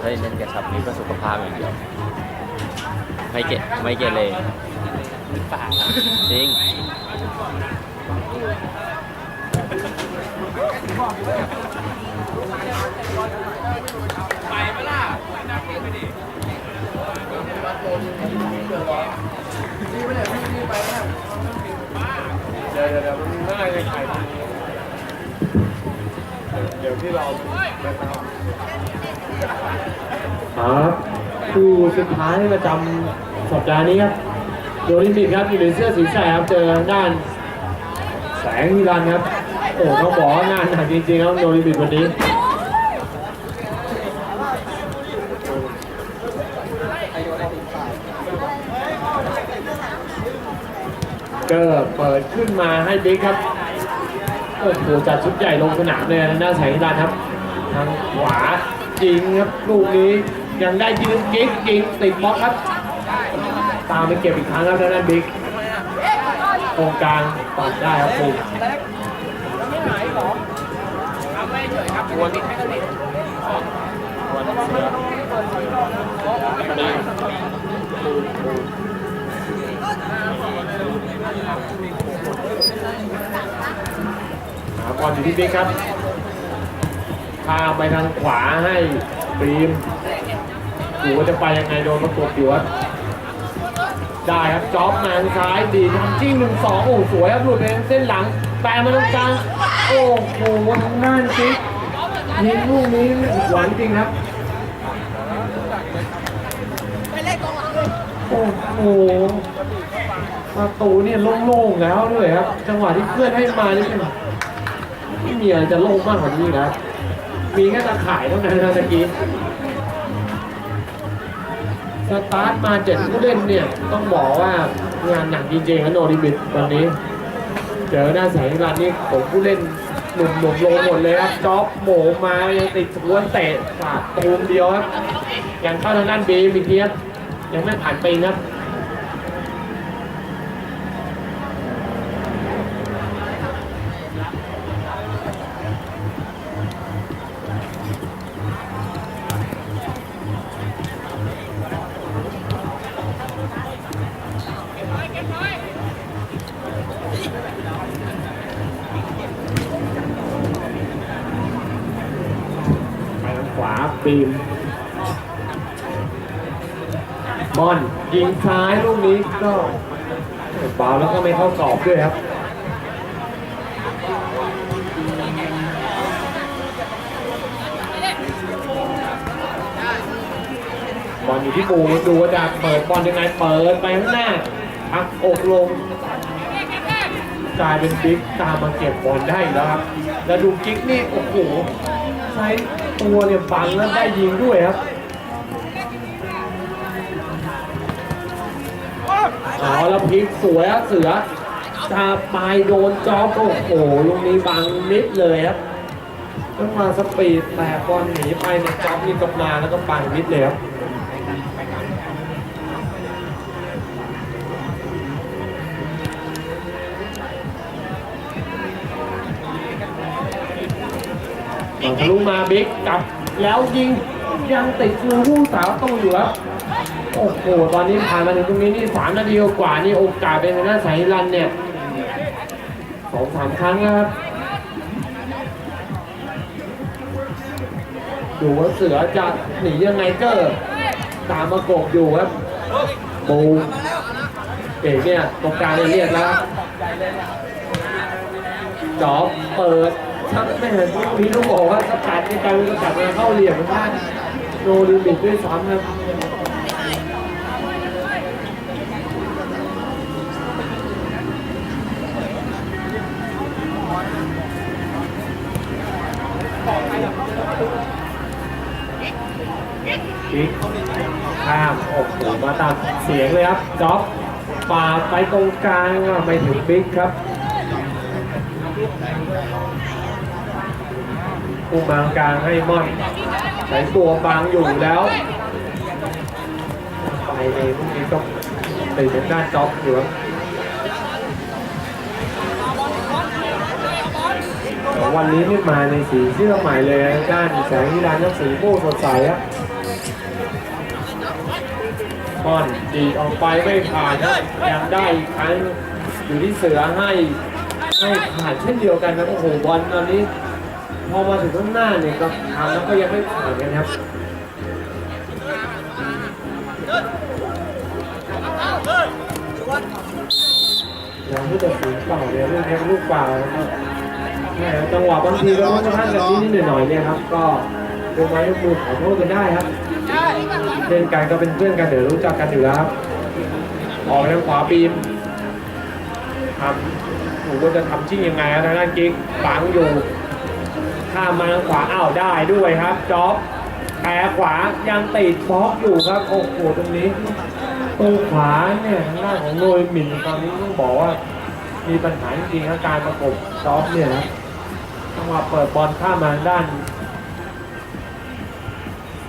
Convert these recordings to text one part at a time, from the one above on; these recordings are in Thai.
เฮ้ยเล่นกระชับนี้ก็สุขภาพอย่างเดียว ไม่เกะไม่เกเรจริงไปเมื่อล่ะน้ำไปดิเดี๋ยวเดี๋ยวเดี๋ยวมันง่ายเลยไข่เดี๋ยวที่เราครับคู่สุดท้ายประจำสัปดาห์นี้ครับโดลิมปิกครับอยู่ในเสื้อสีแสดครับเจอด้านแสงนิรันครับโอ้ต้องบอกงานหนักจริงๆครับโดลิมปิกวันนี้ก็เปิดขึ้นมาให้บิ๊กครับ โอ้โหจัดชุดใหญ่ลงสนามเลยนะหน้าแสงนิรันดร์ครับ ทางขวาจริงครับลูกนี้ยังได้ยืนกิ๊กยิงติดบล็อกครับ ตามไปเก็บอีกครั้งครับด้านนั้นบิ๊กตรงกลางตัดได้ครับปุ๊บเอาไม่เฉยครับวนติดให้ก็ติดวันเสือ หาบอลอยู่ที่บิ๊กครับพาไปทางขวาให้บีมดูว่าจะไปยังไงโดนประกบอยู่ครับได้ครับจ็อบมาทางซ้ายดีทำจิ้งหนึ่งสองโอ้สวยครับหลุดไปเส้นหลังแปรมาตรงกลางโอ้โหทางด้านบิ๊กยิงลูกนี้หวังจริงครับโอ้โหประตูเนี่ยโล่งๆแล้วด้วยครับ จังหวะที่เพื่อนให้มานี่เป็น ม่มีอะไรจะโล่งมากกว่านี้นะ มีแค่ตะข่ายเท่านั้นนะตะกี้สตาร์ทมาเจ็ดผู้เล่นเนี่ย ต้องบอกว่างานหนักจริงๆครับโนริบิทวันนี้ เจอหน้าแสงรันนี่ผมผู้เล่นหนุ่มหนุ่มลงหมดเลยครับจ็อบโหมมายังติดทวนเตะสาดตูมเดียวครับยังเข้าทางด้านบีมอีกทีครับยังไม่ผ่านไปีครับ ยิงซ้ายลูกนี้ก็เบาแล้วก็ไม่เข้ากรอบด้วยครับบอลอยู่ที่ปูดูว่าจะเปิดบอลยังไงเปิดไปข้างหน้าพักอกลงกลายเป็นบิ๊กตามมาเก็บบอลได้แล้วครับ แล้วดูกิ๊กนี่โอ้โหใช้ตัวเนี่ยบังแล้วได้ยิงด้วยครับ อ๋อแล้วพลิกสวยเสือตาปลายโดนจอบโอ้โหลูกนี้บังนิดเลยครับต้องมาสปีดแต่บอลหนีไปในจอบนี่ก็มาแล้วก็บังนิดเลยครับต่อทะลุมาบิ๊กกลับแล้วยิงยังติดมือผู้สาวตู้อยู่ครับ โอ้โหตอนนี้ผ่านมาถึงตรงนี้นี่สามนาทีกว่านี่โอกาสเป็นทางด้านสายรันเนี่ยสองสามครั้งนะครับดูว่าเสือจะหนียังไงเกอร์ตามมากบอยู่ครับปูเอกเนี่ยตรงกลางเรียกแล้วจอบเปิดชักไม่เห็นลูกนี้ต้องบอกว่าสกัดในการสกัดมาเข้าเหลี่ยมทางด้านโนลิมิตด้วยซ้ำครับ บิ๊กข้ามโอ้โหมาตามเสียงเลยครับจ็อบปาดไปตรงกลางไม่ถึงบิ๊กครับอุ้มมากลางให้ม่อนใช้ตัวบังอยู่แล้วไปในพวกนี้ก็ติดเป็นด้าจ็อบอยู่ครับวันนี้ไม่มาในสีเสื้อใหม่เลยนะด้านแสงนิรันดร์นักสีม่สดใสครับ ม่อนดีออกไปไม่ผ่านครับยังได้อีกครั้งอยู่ที่เสือให้ให้ผ่านเช่นเดียวกันครับโอ้โหบอลตอนนี้ พอมาถึงข้างหน้าเนี่ยก็ทำแล้วก็ยังไม่ผ่านกันครับอย่างที่จะสูงเปล่าเนี่ยลูกนี้ลูกเปล่านะครับแม่จังหวะบางทีก็ต้องกระทั่งกันนิดหน่อยๆเนี่ยครับ ก็ดูไม้ยกมือขอโทษกันได้ครับ เล่นกันก็เป็นเพื่อนกันเดี๋ยวรู้จักกันอยู่แล้วครับ ออกไปทางขวาปีมทำหนูว่าจะทำชิ่งยังไงครับทางด้านกิ๊กฝังอยู่ข้ามมาทางขวาอ้าวได้ด้วยครับจ็อบแปรขวายังติดบล็อกอยู่ครับโอ้โหตรงนี้ตรงขวาเนี่ยทางด้านของโนยหมินตอนนี้ต้องบอกว่ามีปัญหาจริงๆนะการประกบซอฟต์เนี่ยนะจังหวะเปิดบอลข้ามมาด้าน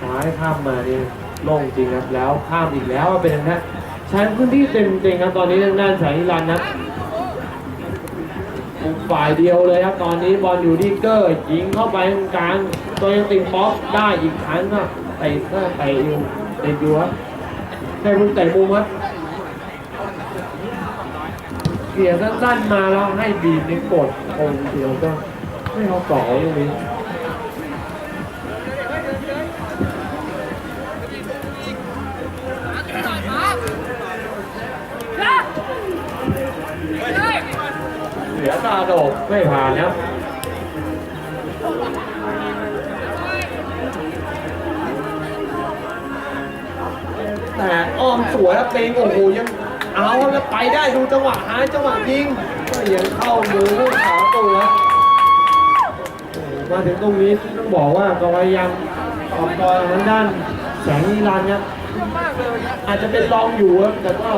ซ้ายข้ามมาเนี่ยโล่งจริงครับแล้วข้ามอีกแล้วเป็นนะใช้พื้นที่เต็มจริงครับตอนนี้ทางด้านแสงนิรันดร์นะฝ่ายเดียวเลยครับตอนนี้บอลอยู่ที่เกอร์ยิงเข้าไปตรงกลางตัวยังติดป๊อปได้อีกครั้งครับเตะหน้าเตะอยู่เตะอยู่ครับใช่มึงเตะมุมครับเกี่ยสั้นๆมาแล้วให้บีบในกดองเดียวก็ไม่เอาต่อตรงนี้าดกไม่ผ่านครับแต่อ้อมสวยแล้วเปงโอ้โหยังเอาแล้วไปได้ดูจังหวะหาจังหวะยิงก็ยังเข้ามือลูกขาตัวมาถึงตรงนี้ต้องบอกว่าก็พยายามออกตัวทางด้านแสงนิรันดร์ครับ อาจจะเป็นรองอยู่ครับแต่ก็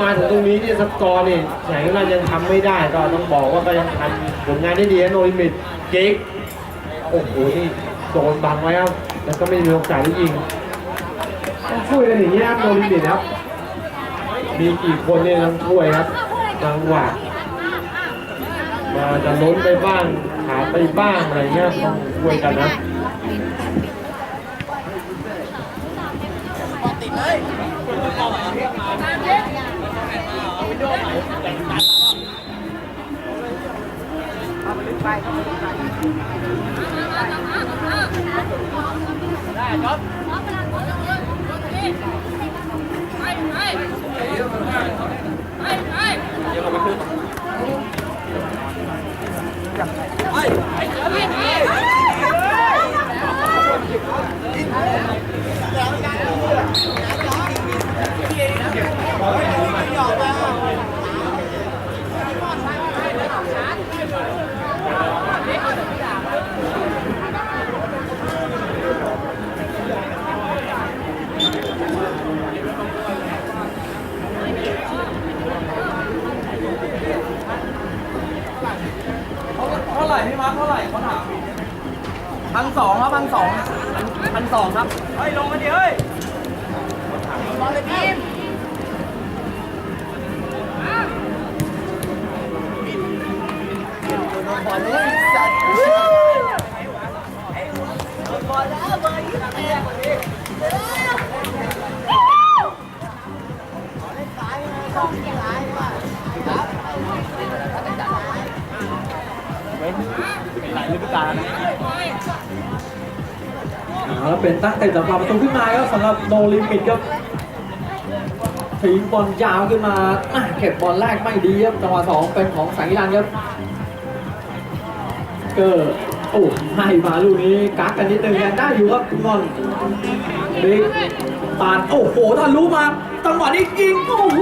มาถึงตรงนี้เนี่ยสกอร์เนี่ยแสงนิรันดร์ยังทำไม่ได้ก็ต้องบอกว่าก็ยังทำผลงานได้ดีนะโนลิมิตเก๊กโอ้โหนี่โดนบังไว้ครับแล้วก็ไม่มีโอกาสได้ยิงต้องช่วยกันอย่างนี้ครับโนลิมิตครับ มีกี่คนเนี่ยต้องช่วยครับจังหวะมาจะล้นไปบ้างขาไปบ้างอะไรเงี้ยต้องช่วยกันนะ Hey! ပါ เอาเป็นตั้งแต่จังหวะประตูขึ้นมาครับสำหรับโนลิมิตครับทิ้งบอลยาวขึ้นมาอ่เก็บบอลแรกไม่ดีครับจังหวะสองเป็นของสังกิรันครับเกอร์โอ้ให้มาลูกนี้กักกันนิดนึงยังได้อยู่ครับคุณบอลบิ๊กปาดโอ้โหถ้ารู้มาจังหวะนี้ยิงโอ้โห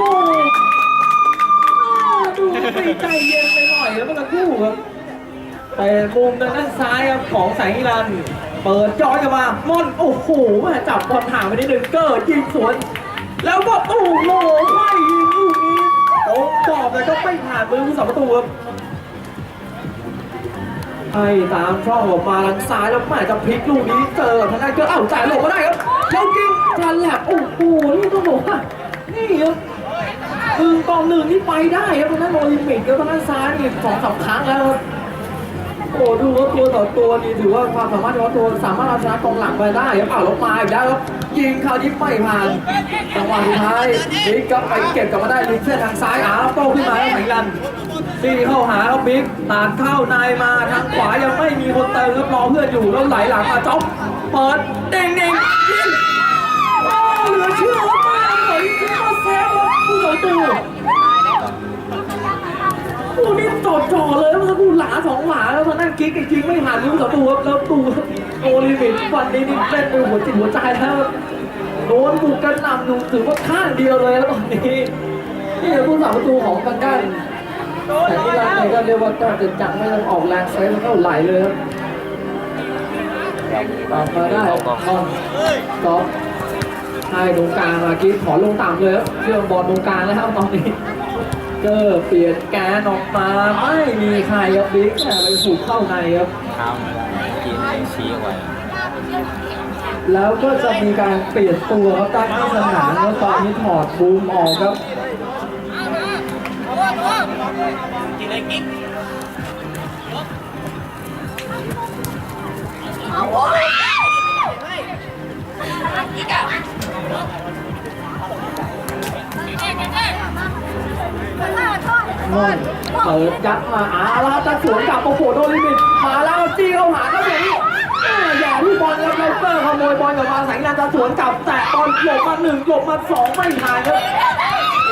ดูไม่ใจเย็นไปหน่อยแล้วเมื่อกครู่ครับแต่มุมด้านซ้ายครับของแสงอิรัน เปิดย้อนกลับมาม่อนโอ้โหแม่จับบอลห่างไปนิดนึงเกิดยิงสวน แล้วก็โอ้โหไม่ยิงลูกนี้ตรงกรอบแต่ก็ไม่ผ่านมือผู้สาประตูครับให้ตามช่องออกมาทางซ้ายแล้วแม่จะพลิกลูกนี้เจอทางด้านเกิดเอ้าจ่ายหลบมาได้ครับแล้วยิงทันแหลกโอ้โหนี่ต้องบอกว่านี่ครับหนึ่งต่อหนึ่งนี่ไปได้ครับทางด้านโอลิมปิกครับทางด้านซ้ายนี่สองสามครั้งแล้วครับ โอ้ดูว่าตัวต่อตัวนี่ถือว่าความสามารถเฉพาะตัวสามารถเอาชนะกองหลังไปได้ครับอ้าลงมาอีกแล้วครับยิงคราวนี้ไม่ผ่านจังหวะสุดท้ายบิ๊กก็ไปเก็บกลับมาได้ลิงเส้นทางซ้ายอาโต้ขึ้นมาแล้วไหนกันตีเข้าหาครับบิ๊กตาดเข้านายมาทางขวายังไม่มีคนเติมครับรอเพื่อนอยู่แล้วไหลหลังมาจ๊อบเปิดเด้งเด้งยิงโอ้เหลือเชื่อมากๆเหลยที่มาแซงครับผู้ต่อตัว โอ้นี่จ่อจ่อๆเลยแล้วมันกูหลาสองหลาแล้วมานั่งกิ๊กจริงไม่ผ่านนิ้วกับตัวแล้วตูโอลิมิตวันนี้นี่เล่นไปหัวจิตหัวใจแล้วโดนบุกกันนำดูถือว่าข้างเดียวเลยแล้วตอนนี้นี่คือผู้สาประตูของกันกันแต่ที่ร้านไหนก็เรียกว่าก็จะจังไม่ต้องออกแรงเซฟแล้วก็ไหลเลยครับตามมาได้ออนก๊อฟให้ตรงกลางมากิ๊กขอลงต่ำเลยครับเรื่องบอลตรงกลางแล้วครับตอนนี้ เจอเปลี่ยนแกนออกมาไม่มีใครครับบิ๊กแต่ไปถูกเข้าในครับข้ามไม่ไอกี้ชี้เอาไว้แล้วก็จะมีการเปลี่ยนตัวครับตั้งที่สนามแล้วตอนนี้ถอดบูมออกครับม่อน เปิดยัดมาอาลาจะสวนกลับโอ้โหโดนลิมิตมาแล้วจี้เข้าหาแล้วอย่างนี้อ่าอย่าที่บอลครับเลเตอร์ขโมยบอลกลับมาแสงนันจะสวนกลับแต่บอลหลบมาหนึ่งหลบมาสองไม่ผ่านครับ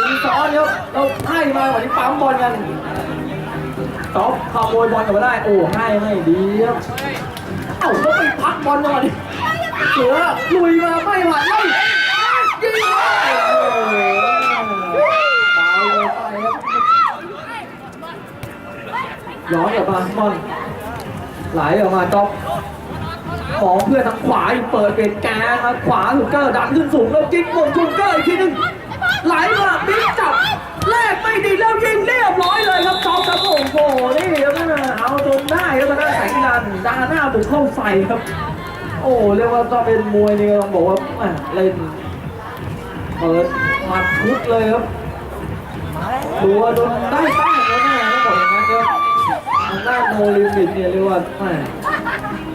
ตีซ้อนครับเราให้มาวันนี้ปั๊มบอลกันต๊อปขโมยบอลกลับมาได้โอ้ให้ไม่ดีครับเอ้าก็ไปพักบอลจังหวะนี้เสือลุยมาไม่ผ่านเลยยิง ย้อนกลับมาบอลไหลออกมาจ็อบของเพื่อนทางขวาอีกเปิดเป็นแกนมาขวาถูกเกอร์ดันขึ้นสูงแล้วจิ๊กบนถูกเกอร์อีกทีหนึงไหลมาบิ๊กจับแลกไม่ดีแล้วยิงเรียบร้อยเลยครับจ็อบครับโอ้โหนี่ครับนั่นะเอาจนได้ครับทางด้านแสงอิรันดาหน้าบุกเข้าใส่ครับ โอ้เรียกว่าก็เป็นมวยนี่ต้องบอกว่าเล่นเปิดหมัดชุดเลยครับดูว่าโดนได้แต้ ทางด้าโนลิมิตเนี่ยเรียกว่าแม่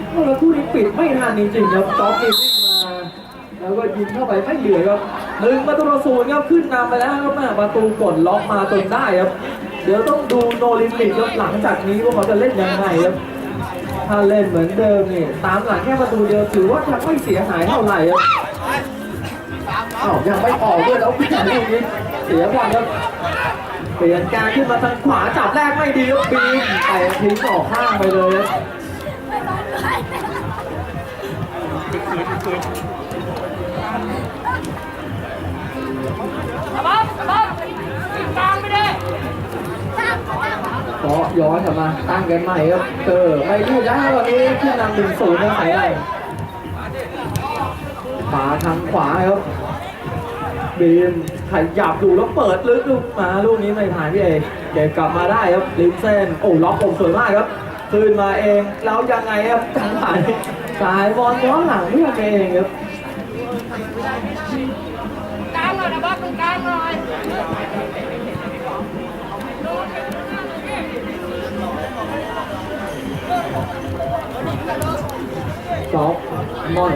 โอ้แล้วคู่นี้ปิดไม่ทันจริงๆครับจ็อกนี่วิ่งมา แล้วก็ยิงเข้าไปไม่เหลือครับหนึ่งประตูต่อศูนย์ครับขึ้นนำไปแล้วครับแม่ประตูกดล็อกมาจนได้ครับ เดี๋ยวต้องดูโนลิมิตครับหลังจากนี้ว่าเขาจะเล่นยังไงครับถ้าเล่นเหมือนเดิมนี่ตามหลังแค่ประตูเดียวถือว่าจะไม่เสียหายเท่าไหร่ครับอ้าวยังไม่ออกด้วยแล้วพี่ลูกนี้เสียบอลครับ เปลี่ยนการขึ้นมาทางขวาจับแรกไม่ดีครับปีนแต่ทิ้งออกข้างไปเลยครับก็ย้อนกลับมาตั้งกันใหม่ครับเจอไม่รู้นะวันนี้ขึ้นนำหนึ่งศูนย์นะใส่ได้มาทางขวาครับ บีมขยับดูแล้วเปิดลึกลูกมาลูกนี้ไม่ผ่านพี่เอกเก็บกลับมาได้ครับลิมเส้นโอ้ล็อกผมสวยมากครับคืนมาเองแล้วยังไงครับจังหวะนี้สายบอลย้อนหลังเพื่อนเองครับกลางหน่อยนะบอสตรงกลางหน่อยจ็อกมอน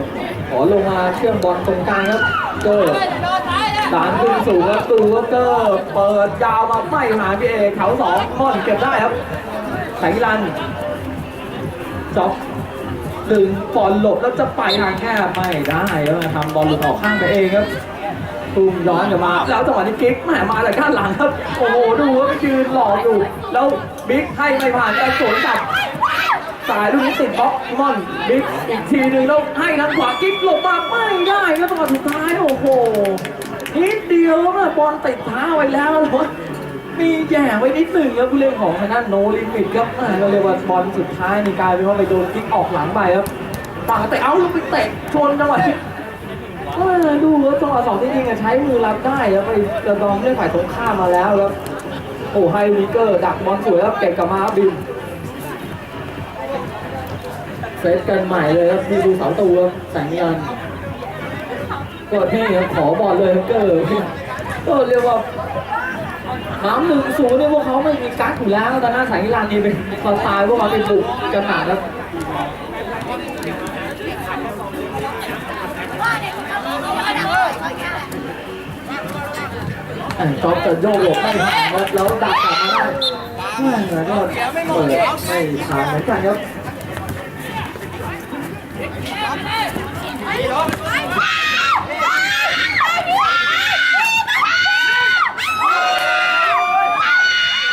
ขอลงมาเชื่อมบอลตรงกลางครับ เจอเฮ้ยโดนท้ายนะดานขึ้นสูงครับดูวเกอร์เปิดยาวมาไม่หาพี่เอกเขาสองมอนเก็บได้ครับไสรันจ็อกดึงบอลหลบแล้วจะไปทางแคบไม่ได้แล้วทำบอลหลุดออกข้างไปเองครับตูมย้อนกลับมา แล้วจังหวะนี้กิ๊กแหมมาจากด้านหลังครับ โอ้โหดูว่าไปยืนหลอกอยู่ แล้วบิ๊กให้ไม่ผ่านแต่สวนกลับ สายลูกนี้ติดบล็อกมอนบิ๊กอีกทีหนึ่งแล้วให้ทางขวากิ๊กหลบมาไม่ได้แล้วจังหวะสุดท้ายโอ้โหนิดเดียวนะบอลติดเท้าไว้แล้วแล้วมีแย่ไว้นิดหนึ่งแล้วผู้เล่นของทางด้านโนลิมิตครับอ่าเราเรียกว่าบอลสุดท้ายนี่กลายเป็นว่าไปโดนกิ๊กออกหลังไปครับต่างกันเตะเอ้าล้วไปเตะชนจังหวะเออดูว่าจังหวะสองจริงๆใช้มือรับได้แล้วไปกระดองเล่นฝ่ายตรงข้ามมาแล้วครับโอ้ไฮวิเกอร์ดักบอลสวยครับเก็บกลับมาบิน ซตกันใหม่เลยครับนี่ดูเสาตูครับแสงยันก็ที่ครับขอบอลเลยครับเกอร์ก็เรียกว่าน้ำหนึ่งศูนย์เนี่ยพวกเขาไม่มีกั๊กอยู่แล้วตอนหน้าแสงนิรันดร์นี่เป็นสไตล์พวกเขาเป็นบุกกันหนักครับอ่จอบจะโยกหลบไม่ทันแล้วดักกลับมาได้แล้วก็เปิดไม่ทันเหมือนกันครับ โ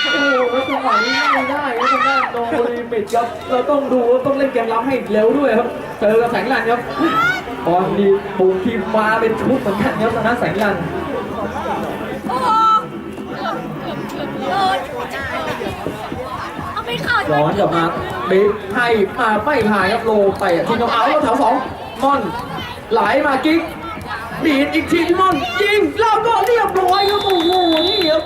อ้โหแล้วจังหวะนี้ไม่ได้ครับทางด้านโนลิมิตครับ เราต้องดูว่าต้องเล่นเกมรับให้เร็วด้วยครับเจอกับแสงลันครับตอนนี้ปูทีมมาเป็นชุดเหมือนกันครับทางด้านแสงลันเอาไปข่าวย้อนกลับมาบิ๊กให้มาไม่ผ่านครับโลไปอะทีน้องเอาแล้วแถวสอง ม่อนไหลมากิ๊กบีดอีกทีที่ม่อนยิงแล้วก็เรียบร้อยครับโอ้โหนี่ครับ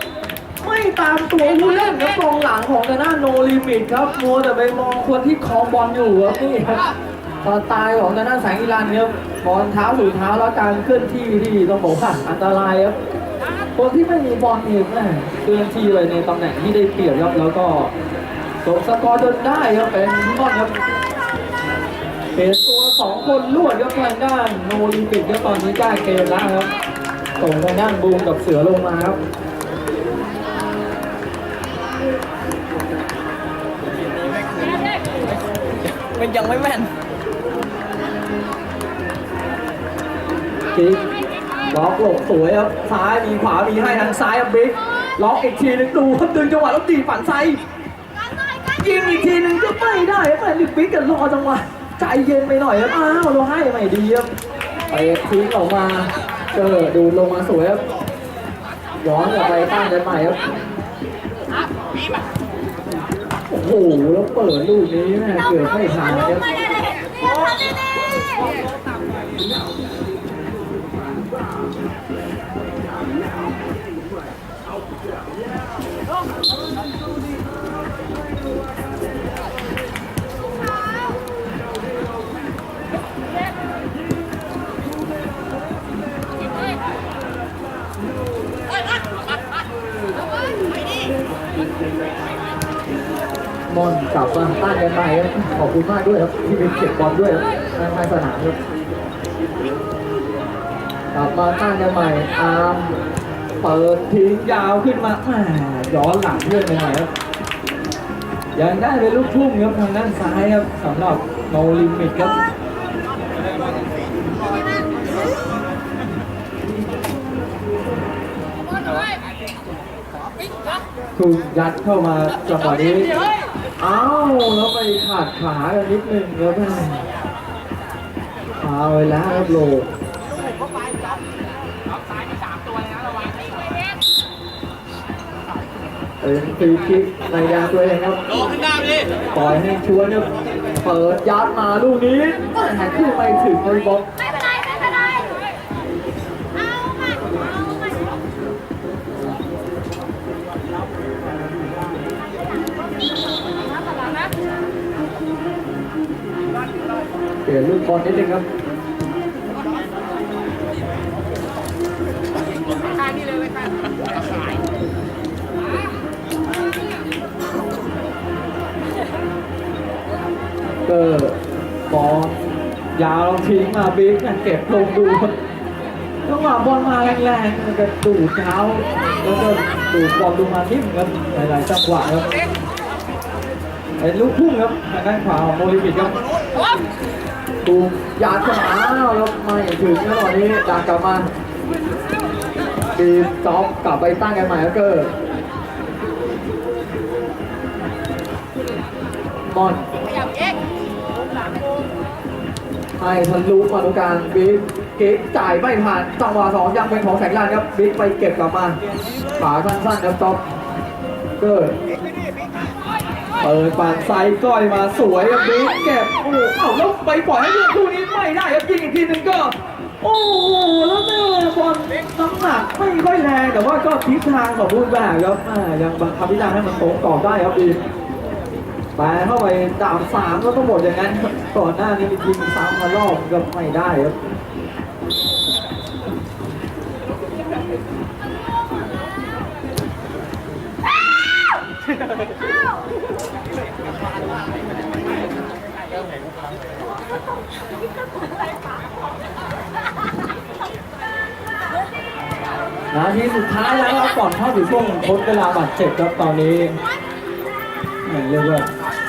ไม่ตามตัวผู้เล่นครับกองหลังของทางด้านโนลิมิตครับมัวแต่ไปมองคนที่คองบอลอยู่ครับนี่ครับตอนตายของทางด้านแสงอีรันครับบอลเท้าสู่เท้าแล้วการเคลื่อนที่ที่ต้องบอกว่าอันตรายครับคนที่ไม่มีบอลเองแม่เคลื่อนที่เลยในตำแหน่งที่ได้เปรียบครับแล้วก็ส่งสกอร์จนได้ครับเป็นบอลครับ เป็นตัวสองคนลวดครับทางด้านโนลิมปิกครับตอนนี้ได้เกมแล้วครับส่งทางด้านบูมกับเสือลงมาครับมันยังไม่แม่นกิ๊กล็อกหลบสวยครับซ้ายมีขวามีให้ทางซ้ายครับบิ๊กล็อกอีกทีนึงดูครับดึงจังหวะแล้วตีฝันไซยิงอีกทีนึงก็ไม่ได้ครับแต่ลิปบิ๊กกันรอจังหวะ ใจเย็นไปหน่อยครับอ้าวเราให้ใหม่ดีครับไปทิ้งออกมาเจอดูลงมาสวยครับย้อนกลับไปตั้งกันใหม่ครับโอ้โหแล้วเปิดลูกนี้แม่เกือบไม่ทันครับ มอนกลับมาต้านกันใหม่ครับขอบคุณมากด้วยครับที่เป็นเก็บบอลด้วยครับทางสนามครับกลับมาต้านกันใหม่อาร์มเปิดทิ้งยาวขึ้นมาแหมย้อนหลังเพื่อนไปหน่อยครับยังได้เป็นลูกทุ่งครับทางด้านซ้ายครับสำหรับโนลิมิตครับถูกยัดเข้ามาจังหวะนี้ อ้าวแล้วไปขาดขากันนิดนึงแล้วแม่เอาไปแล้วครับโลเป็นฟรีคิกในยางตัวเองครับโลขึ้นหน้าดิปล่อยให้ชวนครับเปิดยัดมาลูกนี้แหม่ขึ้นไปถึงเลยบล็อก บอลนิดนึงครับเกอร์บอลยาวลองทิ้งมาบิ๊กเก็บลงดูครับจังหวะบอลมาแรงๆมันจะดูดเท้าแล้วก็ดูดบอลลงมานิ่มครับหลายๆจังหวะครับเป็นลูกพุ่งครับทางด้านขวาของโมลิมิตครับ ตูมยาดเข้ามาอ้วแล้วไม่ถึงนะตอนนี้ดักกลับมาดีจ็อบกลับไปตั้งกันใหม่แล้วเกอร์มอนให้ทะลุมาตรงกลางบิ๊กเก็บจ่ายไม่ผ่านจังหวะสองยังเป็นของแสงลานครับบิ๊กไปเก็บกลับมาขาสั้นๆครับจ็อบเกอร์ เปิเปิดปานไซด์ก้อยมาสวยครับบิ๊กเก็บโอ้โหเอ้าแล้วไปปล่อยให้เพื่อนลูกนี้ไม่ได้ครับยิงอีกทีหนึ่งก็ โอ้โหแล้วแม่บอลน้ำหนักไม่ค่อยแรงแต่ว่าก็ทิศทางสมบูรณ์แบบครับอ่ายังบังคับทิศทางให้มันตรงต่อได้ครับดีแปเข้าไปดามสามก็ต้องหมดอย่างนั้นก่อนหน้านี้ยิงซ้ำมารอบก็ไม่ได้ครับ นาทีสุดท้ายแล้วครับก่อนเข้าสู่ช่วงทดเวลาบาดเจ็บครับตอนนี้เหมือนเรียกว่า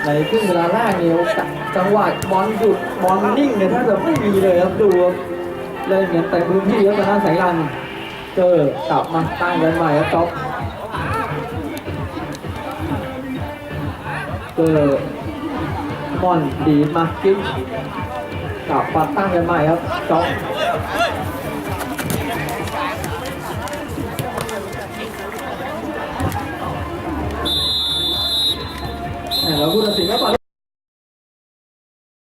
ในครึ่งเวลาแรกเนี่ยจังหวะบอลหยุดบอลนิ่งเนี่ยถ้าจะไม่มีเลยครับดูครับเล่นกันเต็มพื้นที่ครับตอนนั้นสายลันเจอกลับมาตั้งกันใหม่ครับจ๊อบเจอ บอลดีมากิ้งกลับมาตั้งกันใหม่ครับจอบแล้วผู้ตัดสินก็ปล่อย